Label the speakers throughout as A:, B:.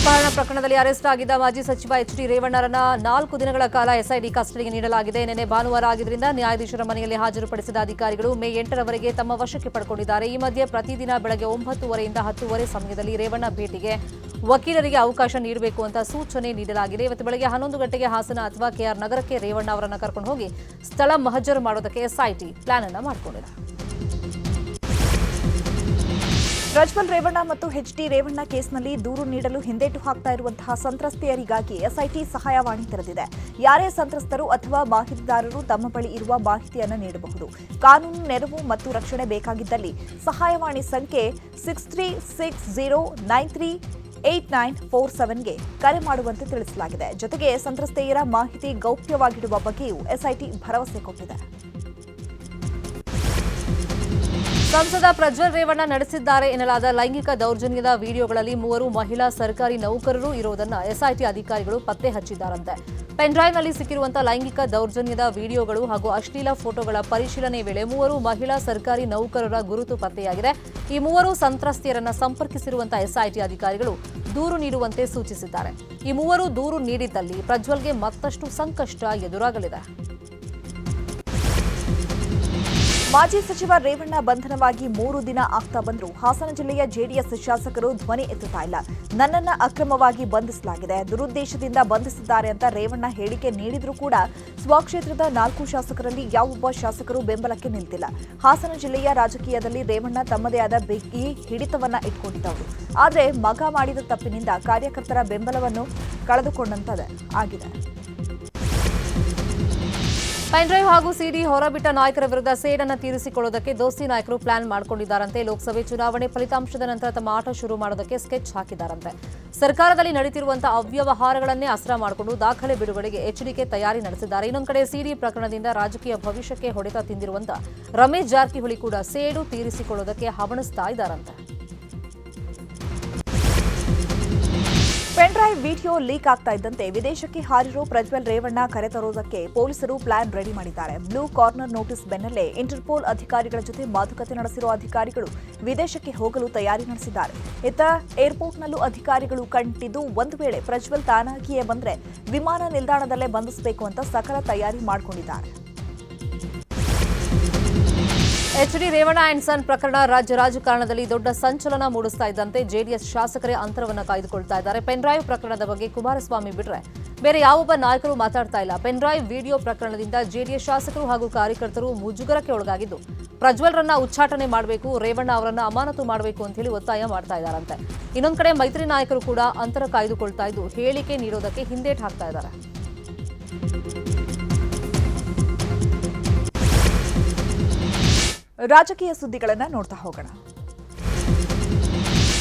A: ಅಪಹರಣ ಪ್ರಕರಣದಲ್ಲಿ ಅರೆಸ್ಟ್ ಆಗಿದ್ದ ಮಾಜಿ ಸಚಿವ ಎಚ್ ಡಿ ರೇವಣ್ಣರನ್ನ ನಾಲ್ಕು ದಿನಗಳ ಕಾಲ ಎಸ್ಐಡಿ ಕಸ್ಟಡಿಗೆ ನೀಡಲಾಗಿದೆ. ನಿನ್ನೆ ಭಾನುವಾರ ಆಗಿದ್ದರಿಂದ ನ್ಯಾಯಾಧೀಶರ ಮನೆಯಲ್ಲಿ ಹಾಜರುಪಡಿಸಿದ ಅಧಿಕಾರಿಗಳು ಮೇ ಎಂಟರವರೆಗೆ ತಮ್ಮ ವಶಕ್ಕೆ ಪಡ್ಕೊಂಡಿದ್ದಾರೆ. ಈ ಮಧ್ಯೆ ಪ್ರತಿದಿನ ಬೆಳಗ್ಗೆ ಒಂಬತ್ತುವರೆಯಿಂದ ಹತ್ತುವರೆ ಸಮಯದಲ್ಲಿ ರೇವಣ್ಣ ಭೇಟಿಗೆ ವಕೀಲರಿಗೆ ಅವಕಾಶ ನೀಡಬೇಕು ಅಂತ ಸೂಚನೆ ನೀಡಲಾಗಿದೆ. ಇವತ್ತು ಬೆಳಗ್ಗೆ ಹನ್ನೊಂದು ಗಂಟೆಗೆ ಹಾಸನ ಅಥವಾ ಕೆಆರ್ ನಗರಕ್ಕೆ ರೇವಣ್ಣ ಅವರನ್ನು ಕರ್ಕೊಂಡು ಹೋಗಿ ಸ್ಥಳ ಮಹಜರು ಮಾಡೋದಕ್ಕೆ ಎಸ್ಐಟಿ ಪ್ಲಾನ್ ಅನ್ನು ಮಾಡಿಕೊಂಡಿದೆ
B: ಪ್ರಜ್ವಲ್ ರೇವಣ್ಣ ಮತ್ತು ಎಚ್ ಡಿ ರೇವಣ್ಣ ಕೇಸ್ನಲ್ಲಿ ದೂರು ನೀಡಲು ಹಿಂದೇಟು ಹಾಕ್ತಾ ಇರುವಂತಹ ಸಂತ್ರಸ್ತೆಯರಿಗಾಗಿ ಎಸ್ಐಟಿ ಸಹಾಯವಾಣಿ ತೆರೆದಿದೆ. ಯಾರೇ ಸಂತ್ರಸ್ತರು ಅಥವಾ ಮಾಹಿತಿದಾರರು ತಮ್ಮ ಬಳಿ ಇರುವ ಮಾಹಿತಿಯನ್ನು ನೀಡಬಹುದು. ಕಾನೂನು ನೆರವು ಮತ್ತು ರಕ್ಷಣೆ ಬೇಕಾಗಿದ್ದಲ್ಲಿ ಸಹಾಯವಾಣಿ ಸಂಖ್ಯೆ six three six zero nine three eight nine four ಸೆವೆನ್ಗೆ ಕರೆ ಮಾಡುವಂತೆ ತಿಳಿಸಲಾಗಿದೆ. ಜೊತೆಗೆ ಸಂತ್ರಸ್ತೆಯರ ಮಾಹಿತಿ ಗೌಪ್ಯವಾಗಿಡುವ ಬಗ್ಗೆಯೂ ಎಸ್ಐಟಿ ಭರವಸೆ ಕೊಟ್ಟಿದೆ.
A: ಸಂಸದ ಪ್ರಜ್ವಲ್ ರೇವಣ್ಣ ನಡೆಸಿದ್ದಾರೆ ಎನ್ನಲಾದ ಲೈಂಗಿಕ ದೌರ್ಜನ್ಯದ ವಿಡಿಯೋಗಳಲ್ಲಿ ಮೂವರು ಮಹಿಳಾ ಸರ್ಕಾರಿ ನೌಕರರು ಇರುವುದನ್ನು ಎಸ್ಐಟಿ ಅಧಿಕಾರಿಗಳು ಪತ್ತೆ ಹಚ್ಚಿದ್ದಾರಂತೆ. ಪೆನ್ಡ್ರೈವ್ನಲ್ಲಿ ಸಿಕ್ಕಿರುವಂತಹ ಲೈಂಗಿಕ ದೌರ್ಜನ್ಯದ ವಿಡಿಯೋಗಳು ಹಾಗೂ ಅಶ್ಲೀಲ ಫೋಟೋಗಳ ಪರಿಶೀಲನೆ ವೇಳೆ ಮೂವರು ಮಹಿಳಾ ಸರ್ಕಾರಿ ನೌಕರರ ಗುರುತು ಪತ್ತೆಯಾಗಿದೆ. ಈ ಮೂವರು ಸಂತ್ರಸ್ತೆಯರನ್ನ ಸಂಪರ್ಕಿಸಿರುವಂತಹ ಎಸ್ಐಟಿ ಅಧಿಕಾರಿಗಳು ದೂರು ನೀಡುವಂತೆ ಸೂಚಿಸಿದ್ದಾರೆ. ಈ ಮೂವರು ದೂರು ನೀಡಿದ್ದಲ್ಲಿ ಪ್ರಜ್ವಲ್ಗೆ ಮತ್ತಷ್ಟು ಸಂಕಷ್ಟ ಎದುರಾಗಲಿದೆ.
B: ಮಾಜಿ ಸಚಿವ ರೇವಣ್ಣ ಬಂಧನವಾಗಿ ಮೂರು ದಿನ ಆಗ್ತಾ ಬಂದರೂ. ಹಾಸನ ಜಿಲ್ಲೆಯ ಜೆಡಿಎಸ್ ಶಾಸಕರು ಧ್ವನಿ ಎತ್ತುತ್ತಾ ಇಲ್ಲ. ನನ್ನನ್ನ ಅಕ್ರಮವಾಗಿ ಬಂಧಿಸಲಾಗಿದೆ. ದುರುದ್ದೇಶದಿಂದ ಬಂಧಿಸಿದ್ದಾರೆ ಅಂತ ರೇವಣ್ಣ ಹೇಳಿಕೆ ನೀಡಿದರೂ ಕೂಡ ಸ್ವಕ್ಷೇತ್ರದ ನಾಲ್ಕು ಶಾಸಕರಲ್ಲಿ ಯಾವೊಬ್ಬ ಶಾಸಕರು ಬೆಂಬಲಕ್ಕೆ ನಿಂತಿಲ್ಲ. ಹಾಸನ ಜಿಲ್ಲೆಯ ರಾಜಕೀಯದಲ್ಲಿ ರೇವಣ್ಣ ತಮ್ಮದೇ ಆದ ಬಿಗಿ ಹಿಡಿತವನ್ನ ಇಟ್ಕೊಂಡಿದ್ದವರು. ಆದರೆ ಮಗ ಮಾಡಿದ ತಪ್ಪಿನಿಂದ ಕಾರ್ಯಕರ್ತರ ಬೆಂಬಲವನ್ನು ಕಳೆದುಕೊಂಡಂತದೆ ಆಗಿದೆ.
A: ಪೆನ್ಡ್ರೈವ್ ಹಾಗೂ ಸಿಡಿ ಹೊರಬಿಟ್ಟ ನಾಯಕರ ವಿರುದ್ಧ ಸೇಡನ್ನು ತೀರಿಸಿಕೊಳ್ಳುವುದಕ್ಕೆ ದೋಸ್ತಿ ನಾಯಕರು ಪ್ಲಾನ್ ಮಾಡಿಕೊಂಡಿದ್ದಾರಂತೆ. ಲೋಕಸಭೆ ಚುನಾವಣೆ ಫಲಿತಾಂಶದ ನಂತರ ತಮ್ಮ ಆಟ ಶುರು ಮಾಡೋದಕ್ಕೆ ಸ್ಕೆಚ್ ಹಾಕಿದ್ದಾರಂತೆ. ಸರ್ಕಾರದಲ್ಲಿ ನಡೀತಿರುವಂತಹ ಅವ್ಯವಹಾರಗಳನ್ನೇ ಅಸ್ತ್ರ ಮಾಡಿಕೊಂಡು ದಾಖಲೆ ಬಿಡುಗಡೆಗೆ ಎಚ್ಡಿಕೆ ತಯಾರಿ ನಡೆಸಿದ್ದಾರೆ. ಇನ್ನೊಂದು ಕಡೆ ಸಿಡಿ ಪ್ರಕರಣದಿಂದ ರಾಜಕೀಯ ಭವಿಷ್ಯಕ್ಕೆ ಹೊಡೆತ ತಿಂದಿರುವಂತಹ ರಮೇಶ್ ಜಾರಕಿಹೊಳಿ ಕೂಡ ಸೇಡು ತೀರಿಸಿಕೊಳ್ಳೋದಕ್ಕೆ ಹವಣಿಸ್ತಾ ಇದ್ದಾರಂತೆ.
B: ಪೆನ್ಡ್ರೈವ್ ವಿಡಿಯೋ ಲೀಕ್ ಆಗ್ತಾ ಇದ್ದಂತೆ ವಿದೇಶಕ್ಕೆ ಹಾರಿರೋ ಪ್ರಜ್ವಲ್ ರೇವಣ್ಣ ಕರೆತರೋದಕ್ಕೆ ಪೊಲೀಸರು ಪ್ಲಾನ್ ರೆಡಿ ಮಾಡಿದ್ದಾರೆ. ಬ್ಲೂ ಕಾರ್ನರ್ ನೋಟಿಸ್ ಬೆನ್ನಲ್ಲೇ ಇಂಟರ್ಪೋಲ್ ಅಧಿಕಾರಿಗಳ ಜೊತೆ ಮಾತುಕತೆ ನಡೆಸಿರುವ ಅಧಿಕಾರಿಗಳು ವಿದೇಶಕ್ಕೆ ಹೋಗಲು ತಯಾರಿ ನಡೆಸಿದ್ದಾರೆ. ಇತ್ತ ಏರ್ಪೋರ್ಟ್ನಲ್ಲೂ ಅಧಿಕಾರಿಗಳು ಕಂಟಿದ್ದು ಒಂದು ವೇಳೆ ಪ್ರಜ್ವಲ್ ತಾನಾಗಿಯೇ ಬಂದರೆ ವಿಮಾನ ನಿಲ್ದಾಣದಲ್ಲೇ ಬಂಧಿಸಬೇಕು ಅಂತ ಸಕಲ ತಯಾರಿ ಮಾಡಿಕೊಂಡಿದ್ದಾರೆ.
A: H D Revanna and son ಪ್ರಕರಣ ರಾಜ್ಯ ರಾಜಕಾರಣದಲ್ಲಿ ದೊಡ್ಡ ಸಂಚಲನ ಮೂಡಿಸ್ತಾ ಇದ್ದಂತೆ ಜೆಡಿಎಸ್ ಶಾಸಕರೇ ಅಂತರವನ್ನು ಕಾಯ್ದುಕೊಳ್ತಾ ಇದ್ದಾರೆ. ಪೆನ್ರಾಯ್ ಪ್ರಕರಣದ ಬಗ್ಗೆ ಕುಮಾರಸ್ವಾಮಿ ಬಿಟ್ರೆ ಬೇರೆ ಯಾವೊಬ್ಬ ನಾಯಕರು ಮಾತಾಡ್ತಾ ಇಲ್ಲ. ಪೆನ್ರಾಯ್ ವಿಡಿಯೋ ಪ್ರಕರಣದಿಂದ ಜೆಡಿಎಸ್ ಶಾಸಕರು ಹಾಗೂ ಕಾರ್ಯಕರ್ತರು ಮುಜುಗರಕ್ಕೆ ಒಳಗಾಗಿದ್ದು, ಪ್ರಜ್ವಲ್ರನ್ನ ಉಚ್ಚಾಟನೆ ಮಾಡಬೇಕು, ರೇವಣ್ಣ ಅವರನ್ನ ಅಮಾನತು ಮಾಡಬೇಕು ಅಂತ ಹೇಳಿ ಒತ್ತಾಯ ಮಾಡ್ತಾ ಇದ್ದಾರಂತೆ. ಇನ್ನೊಂದು ಕಡೆ ಮೈತ್ರಿ ನಾಯಕರು ಕೂಡ ಅಂತರ ಕಾಯ್ದುಕೊಳ್ತಾ ಇದ್ದು, ಹೇಳಿಕೆ ನೀಡೋದಕ್ಕೆ ಹಿಂದೇಟ್ ಹಾಕ್ತಾ ಇದ್ದಾರೆ.
B: ರಾಜಕೀಯ ಸುದ್ದಿಗಳನ್ನು ನೋಡ್ತಾ ಹೋಗೋಣ.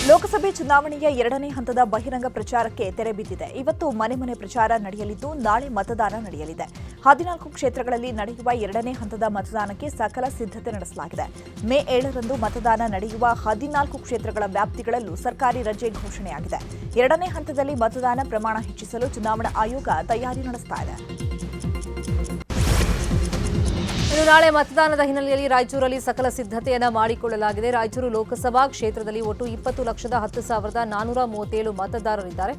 B: ಲೋಕಸಭೆ ಚುನಾವಣೆಯ ಎರಡನೇ ಹಂತದ ಬಹಿರಂಗ ಪ್ರಚಾರಕ್ಕೆ ತೆರೆ ಬಿದ್ದಿದೆ. ಇವತ್ತು ಮನೆ ಮನೆ ಪ್ರಚಾರ ನಡೆಯಲಿದ್ದು, ನಾಳೆ ಮತದಾನ ನಡೆಯಲಿದೆ. ಹದಿನಾಲ್ಕು ಕ್ಷೇತ್ರಗಳಲ್ಲಿ ನಡೆಯುವ ಎರಡನೇ ಹಂತದ ಮತದಾನಕ್ಕೆ ಸಕಲ ಸಿದ್ಧತೆ ನಡೆಸಲಾಗಿದೆ. ಮೇ ಏಳರಂದು ಮತದಾನ ನಡೆಯುವ ಹದಿನಾಲ್ಕು ಕ್ಷೇತ್ರಗಳ ವ್ಯಾಪ್ತಿಗಳಲ್ಲೂ ಸರ್ಕಾರಿ ರಜೆ ಘೋಷಣೆಯಾಗಿದೆ. ಎರಡನೇ ಹಂತದಲ್ಲಿ ಮತದಾನ ಪ್ರಮಾಣ ಹೆಚ್ಚಿಸಲು ಚುನಾವಣಾ ಆಯೋಗ ತಯಾರಿ ನಡೆಸ್ತಾ ಇದೆ.
A: ಇನ್ನು ನಾಳೆ ಮತದಾನದ ಹಿನ್ನೆಲೆಯಲ್ಲಿ ರಾಯಚೂರಲ್ಲಿ ಸಕಲ ಸಿದ್ಧತೆಯನ್ನು ಮಾಡಿಕೊಳ್ಳಲಾಗಿದೆ. ರಾಯಚೂರು ಲೋಕಸಭಾ ಕ್ಷೇತ್ರದಲ್ಲಿ ಒಟ್ಟು ಇಪ್ಪತ್ತು ಲಕ್ಷದ ಹತ್ತು ಸಾವಿರದ ನಾನೂರ ಮೂವತ್ತೇಳು ಮತದಾರರಿದ್ದಾರೆ.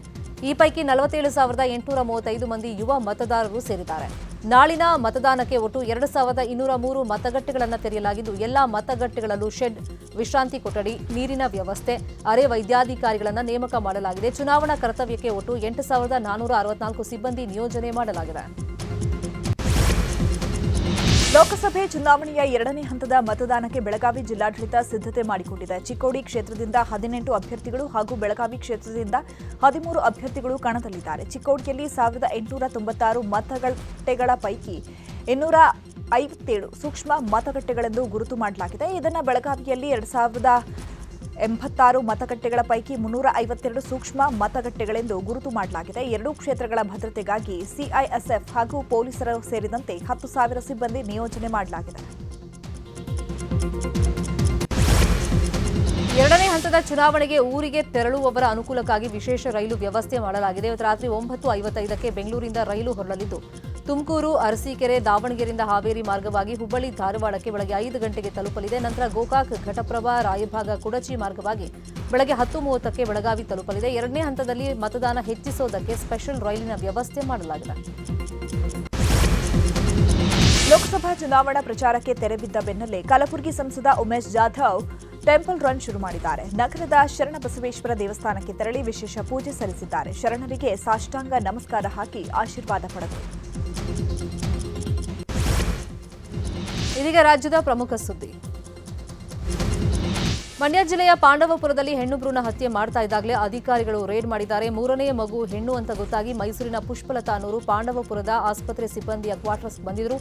A: ಈ ಪೈಕಿ ನಲವತ್ತೇಳು ಸಾವಿರದ ಎಂಟುನೂರ ಮೂವತ್ತೈದು ಮಂದಿ ಯುವ ಮತದಾರರು ಸೇರಿದ್ದಾರೆ. ನಾಳಿನ ಮತದಾನಕ್ಕೆ ಒಟ್ಟು ಎರಡು ಸಾವಿರದ ಇನ್ನೂರ ಮೂರು ಮತಗಟ್ಟೆಗಳನ್ನು ತೆರೆಯಲಾಗಿದ್ದು, ಎಲ್ಲಾ ಮತಗಟ್ಟೆಗಳಲ್ಲೂ ಶೆಡ್, ವಿಶ್ರಾಂತಿ ಕೊಠಡಿ, ನೀರಿನ ವ್ಯವಸ್ಥೆ, ಅರೆ ವೈದ್ಯಾಧಿಕಾರಿಗಳನ್ನು ನೇಮಕ ಮಾಡಲಾಗಿದೆ. ಚುನಾವಣಾ ಕರ್ತವ್ಯಕ್ಕೆ ಒಟ್ಟು ಎಂಟು ಸಾವಿರದ ನಾನೂರ ಅರವತ್ನಾಲ್ಕು ಸಿಬ್ಬಂದಿ ನಿಯೋಜನೆ ಮಾಡಲಾಗಿದೆ.
B: ಲೋಕಸಭೆ ಚುನಾವಣೆಯ ಎರಡನೇ ಹಂತದ ಮತದಾನಕ್ಕೆ ಬೆಳಗಾವಿ ಜಿಲ್ಲಾಡಳಿತ ಸಿದ್ಧತೆ ಮಾಡಿಕೊಂಡಿದೆ. ಚಿಕ್ಕೋಡಿ ಕ್ಷೇತ್ರದಿಂದ ಹದಿನೆಂಟು ಅಭ್ಯರ್ಥಿಗಳು ಹಾಗೂ ಬೆಳಗಾವಿ ಕ್ಷೇತ್ರದಿಂದ ಹದಿಮೂರು ಅಭ್ಯರ್ಥಿಗಳು ಕಣದಲ್ಲಿದ್ದಾರೆ. ಚಿಕ್ಕೋಡಿಯಲ್ಲಿ ಸಾವಿರದ ಎಂಟುನೂರ ತೊಂಬತ್ತಾರು ಮತಗಟ್ಟೆಗಳ ಪೈಕಿ ಇನ್ನೂರ ಐವತ್ತೇಳು ಸೂಕ್ಷ್ಮ ಮತಗಟ್ಟೆಗಳೆಂದು ಗುರುತು ಮಾಡಲಾಗಿದೆ. ಇದನ್ನು ಬೆಳಗಾವಿಯಲ್ಲಿ ಎರಡು ಸಾವಿರದ ಎಂಬತ್ತಾರು ಮತಗಟ್ಟೆಗಳ ಪೈಕಿ ಮುನ್ನೂರ ಐವತ್ತೆರಡು ಸೂಕ್ಷ್ಮ ಮತಗಟ್ಟೆಗಳೆಂದು ಗುರುತು ಮಾಡಲಾಗಿದೆ. ಎರಡೂ ಕ್ಷೇತ್ರಗಳ ಭದ್ರತೆಗಾಗಿ ಸಿಐಎಸ್ಎಫ್ ಹಾಗೂ ಪೊಲೀಸರು ಸೇರಿದಂತೆ ಹತ್ತು ಸಾವಿರ ಸಿಬ್ಬಂದಿ ನಿಯೋಜನೆ ಮಾಡಲಾಗಿದೆ.
A: ಎರಡನೇ ಹಂತದ ಚುನಾವಣೆಗೆ ಊರಿಗೆ ತೆರಳುವವರ ಅನುಕೂಲಕ್ಕಾಗಿ ವಿಶೇಷ ರೈಲು ವ್ಯವಸ್ಥೆ ಮಾಡಲಾಗಿದೆ. ರಾತ್ರಿ ಒಂಬತ್ತು ಐವತ್ತೈದಕ್ಕೆ ಬೆಂಗಳೂರಿಂದ ರೈಲು ಹೊರಡಲಿದ್ದು ತುಮಕೂರು, ಅರಸೀಕೆರೆ, ದಾವಣಗೆರೆಯಿಂದ ಹಾವೇರಿ ಮಾರ್ಗವಾಗಿ ಹುಬ್ಬಳ್ಳಿ, ಧಾರವಾಡಕ್ಕೆ ಬೆಳಗ್ಗೆ ಐದು ಗಂಟೆಗೆ ತಲುಪಲಿದೆ. ನಂತರ ಗೋಕಾಕ್, ಘಟಪ್ರಭಾ, ರಾಯಭಾಗ, ಕುಡಚಿ ಮಾರ್ಗವಾಗಿ ಬೆಳಗ್ಗೆ ಹತ್ತು ಮೂವತ್ತಕ್ಕೆ ಬೆಳಗಾವಿ ತಲುಪಲಿದೆ. ಎರಡನೇ ಹಂತದಲ್ಲಿ ಮತದಾನ ಹೆಚ್ಚಿಸೋದಕ್ಕೆ ಸ್ಪೆಷಲ್ ರೈಲಿನ ವ್ಯವಸ್ಥೆ ಮಾಡಲಾಗಿದೆ.
B: ಲೋಕಸಭಾ ಚುನಾವಣಾ ಪ್ರಚಾರಕ್ಕೆ ತೆರೆಬಿದ್ದ ಬೆನ್ನಲ್ಲೇ ಕಲಬುರಗಿ ಸಂಸದ ಉಮೇಶ್ ಜಾಧವ್ ಟೆಂಪಲ್ ರನ್ ಶುರು ಮಾಡಿದ್ದಾರೆ. ನಗರದ ಶರಣಬಸವೇಶ್ವರ ದೇವಸ್ಥಾನಕ್ಕೆ ತೆರಳಿ ವಿಶೇಷ ಪೂಜೆ ಸಲ್ಲಿಸಿದ್ದಾರೆ. ಶರಣರಿಗೆ ಸಾಷ್ಟಾಂಗ ನಮಸ್ಕಾರ ಹಾಕಿ ಆಶೀರ್ವಾದ ಪಡೆದರು.
A: ಇದೀಗ ರಾಜ್ಯದ ಪ್ರಮುಖ ಸುದ್ದಿ. ಮಂಡ್ಯ ಜಿಲ್ಲೆಯ ಪಾಂಡವಪುರದಲ್ಲಿ ಹೆಣ್ಣು ಭ್ರೂಣ ಹತ್ಯೆ ಮಾಡ್ತಾ ಇದ್ದಾಗಲೇ ಅಧಿಕಾರಿಗಳು ರೇಡ್ ಮಾಡಿದ್ದಾರೆ. ಮೂರನೇ ಮಗು ಹೆಣ್ಣು ಅಂತ ಗೊತ್ತಾಗಿ ಮೈಸೂರಿನ ಪುಷ್ಪಲತಾ ಪಾಂಡವಪುರದ ಆಸ್ಪತ್ರೆ ಸಿಬ್ಬಂದಿಯ ಕ್ವಾರ್ಟರ್ಸ್ ಬಂದಿದ್ರು.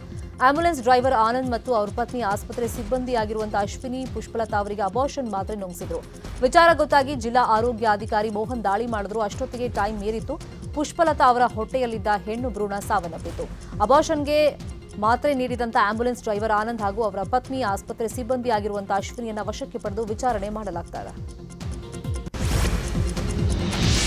A: ಆಂಬ್ಯುಲೆನ್ಸ್ ಡ್ರೈವರ್ ಆನಂದ್ ಮತ್ತು ಅವ್ರ ಪತ್ನಿ ಆಸ್ಪತ್ರೆ ಸಿಬ್ಬಂದಿಯಾಗಿರುವಂತಹ ಅಶ್ವಿನಿ ಪುಷ್ಪಲತಾ ಅವರಿಗೆ ಅಬಾರ್ಷನ್ ಮಾತ್ರೆ ನುಂಗಿಸಿದ್ರು. ವಿಚಾರ ಗೊತ್ತಾಗಿ ಜಿಲ್ಲಾ ಆರೋಗ್ಯಾಧಿಕಾರಿ ಮೋಹನ್ ದಾಳಿ ಮಾಡಿದ್ರು. ಅಷ್ಟೊತ್ತಿಗೆ ಟೈಮ್ ಮೀರಿತ್ತು ಪುಷ್ಪಲತಾ ಅವರ ಹೊಟ್ಟೆಯಲ್ಲಿದ್ದ ಹೆಣ್ಣು ಭ್ರೂಣ ಸಾವನ್ನಪ್ಪಿತು. ಅಬಾಷನ್ಗೆ ಮಾತ್ರೆ ನೀಡಿದಂತ ಆಂಬ್ಯುಲೆನ್ಸ್ ಡ್ರೈವರ್ ಆನಂದ್ ಹಾಗೂ ಅವರ ಪತ್ನಿ ಆಸ್ಪತ್ರೆ ಸಿಬ್ಬಂದಿ ಆಗಿರುವಂತಹ ಅಶ್ವಿನಿಯನ್ನ ವಶಕ್ಕೆ ಪಡೆದು ವಿಚಾರಣೆ ಮಾಡಲಾಗ್ತಾ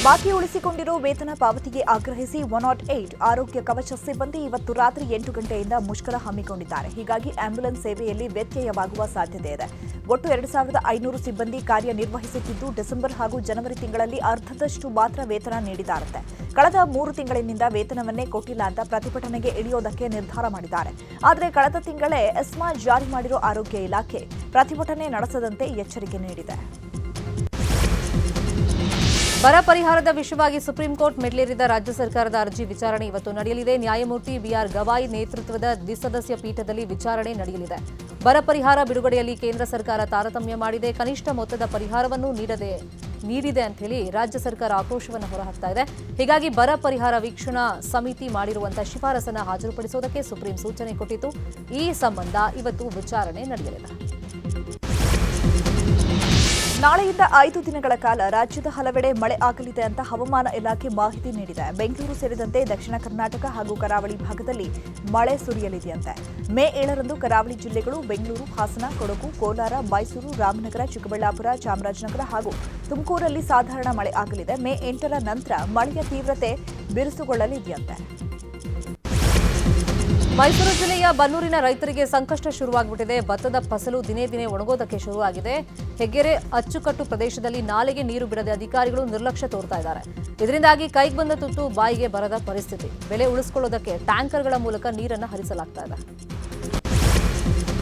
B: ಬಾಕಿ ಉಳಿಸಿಕೊಂಡಿರುವ ವೇತನ ಪಾವತಿಗೆ ಆಗ್ರಹಿಸಿ ಒನ್ ನಾಟ್ ಏಟ್ ಆರೋಗ್ಯ ಕವಚ ಸಿಬ್ಬಂದಿ ಇವತ್ತು ರಾತ್ರಿ ಎಂಟು ಗಂಟೆಯಿಂದ ಮುಷ್ಕರ ಹಮ್ಮಿಕೊಂಡಿದ್ದಾರೆ. ಹೀಗಾಗಿ ಆಂಬ್ಯುಲೆನ್ಸ್ ಸೇವೆಯಲ್ಲಿ ವ್ಯತ್ಯಯವಾಗುವ ಸಾಧ್ಯತೆ ಇದೆ. ಒಟ್ಟು ಎರಡು ಸಾವಿರದ ಐನೂರು ಸಿಬ್ಬಂದಿ ಕಾರ್ಯನಿರ್ವಹಿಸುತ್ತಿದ್ದು, ಡಿಸೆಂಬರ್ ಹಾಗೂ ಜನವರಿ ತಿಂಗಳಲ್ಲಿ ಅರ್ಧದಷ್ಟು ಮಾತ್ರ ವೇತನ ನೀಡಿದ್ದಾರಂತೆ. ಕಳೆದ ಮೂರು ತಿಂಗಳಿನಿಂದ ವೇತನವನ್ನೇ ಕೊಟ್ಟಿಲ್ಲ ಅಂತ ಪ್ರತಿಭಟನೆಗೆ ಇಳಿಯೋದಕ್ಕೆ ನಿರ್ಧಾರ ಮಾಡಿದ್ದಾರೆ. ಆದರೆ ಕಳೆದ ತಿಂಗಳೇ ಎಸ್ಮಾ ಜಾರಿ ಮಾಡಿರುವ ಆರೋಗ್ಯ ಇಲಾಖೆ ಪ್ರತಿಭಟನೆ ನಡೆಸದಂತೆ ಎಚ್ಚರಿಕೆ ನೀಡಿದೆ.
A: ಬರ ಪರಿಹಾರದ ವಿಷಯವಾಗಿ ಸುಪ್ರೀಂ ಕೋರ್ಟ್ ಮೆಟ್ಲೇರಿದ ರಾಜ್ಯ ಸರ್ಕಾರದ ಅರ್ಜಿ ವಿಚಾರಣೆ ಇವತ್ತು ನಡೆಯಲಿದೆ. ನ್ಯಾಯಮೂರ್ತಿ ಬಿಆರ್ ಗವಾಯಿ ನೇತೃತ್ವದ ದ್ವಿಸದಸ್ಯ ಪೀಠದಲ್ಲಿ ವಿಚಾರಣೆ ನಡೆಯಲಿದೆ. ಬರ ಪರಿಹಾರ ಬಿಡುಗಡೆಯಲ್ಲಿ ಕೇಂದ್ರ ಸರ್ಕಾರ ತಾರತಮ್ಯ ಮಾಡಿದೆ. ಕನಿಷ್ಠ ಮೊತ್ತದ ಪರಿಹಾರವನ್ನು ನೀಡದೆ ನೀಡಿದೆ ಅಂತ ಹೇಳಿ ರಾಜ್ಯ ಸರ್ಕಾರ ಆಕ್ರೋಶವನ್ನು ಹೊರಹಾಕ್ತಾ ಇದೆ. ಹೀಗಾಗಿ ಬರ ಪರಿಹಾರ ವೀಕ್ಷಣಾ ಸಮಿತಿ ಮಾಡಿರುವಂತಹ ಶಿಫಾರಸನ್ನು ಹಾಜರುಪಡಿಸುವುದಕ್ಕೆ ಸುಪ್ರೀಂ ಸೂಚನೆ ಕೊಟ್ಟಿತು ಈ ಸಂಬಂಧ ಇವತ್ತು ವಿಚಾರಣೆ ನಡೆಯಲಿದೆ.
B: ನಾಳೆಯಿಂದ ಐದು ದಿನಗಳ ಕಾಲ ರಾಜ್ಯದ ಹಲವೆಡೆ ಮಳೆ ಆಗಲಿದೆ ಅಂತ ಹವಾಮಾನ ಇಲಾಖೆ ಮಾಹಿತಿ ನೀಡಿದೆ. ಬೆಂಗಳೂರು ಸೇರಿದಂತೆ ದಕ್ಷಿಣ ಕರ್ನಾಟಕ ಹಾಗೂ ಕರಾವಳಿ ಭಾಗದಲ್ಲಿ ಮಳೆ ಸುರಿಯಲಿದೆಯಂತೆ. ಮೇ ಏಳರಂದು ಕರಾವಳಿ ಜಿಲ್ಲೆಗಳು ಬೆಂಗಳೂರು, ಹಾಸನ, ಕೊಡಗು, ಕೋಲಾರ, ಮೈಸೂರು, ರಾಮನಗರ, ಚಿಕ್ಕಬಳ್ಳಾಪುರ, ಚಾಮರಾಜನಗರ ಹಾಗೂ ತುಮಕೂರಲ್ಲಿ ಸಾಧಾರಣ ಮಳೆ ಆಗಲಿದೆ. ಮೇ ಎಂಟರ ನಂತರ ಮಳೆಯ ತೀವ್ರತೆ ಬಿರುಸುಗೊಳ್ಳಲಿದೆಯಂತೆ.
A: ಮೈಸೂರು ಜಿಲ್ಲೆಯ ಬನ್ನೂರಿನ ರೈತರಿಗೆ ಸಂಕಷ್ಟ ಶುರುವಾಗ್ಬಿಟ್ಟಿದೆ. ಭತ್ತದ ಫಸಲು ದಿನೇ ದಿನೇ ಒಣಗೋದಕ್ಕೆ ಶುರುವಾಗಿದೆ. ಹೆಗ್ಗೆರೆ ಅಚ್ಚುಕಟ್ಟು ಪ್ರದೇಶದಲ್ಲಿ ನಾಲೆಗೆ ನೀರು ಬಿಡದೆ ಅಧಿಕಾರಿಗಳು ನಿರ್ಲಕ್ಷ್ಯ ತೋರ್ತಾ ಇದ್ದಾರೆ. ಇದರಿಂದಾಗಿ ಕೈಗೆ ಬಂದ ತುತ್ತು ಬಾಯಿಗೆ ಬರದ ಪರಿಸ್ಥಿತಿ. ಬೆಳೆ ಉಳಿಸಿಕೊಳ್ಳೋದಕ್ಕೆ ಟ್ಯಾಂಕರ್ಗಳ ಮೂಲಕ ನೀರನ್ನು ಹರಿಸಲಾಗ್ತಾ ಇದೆ.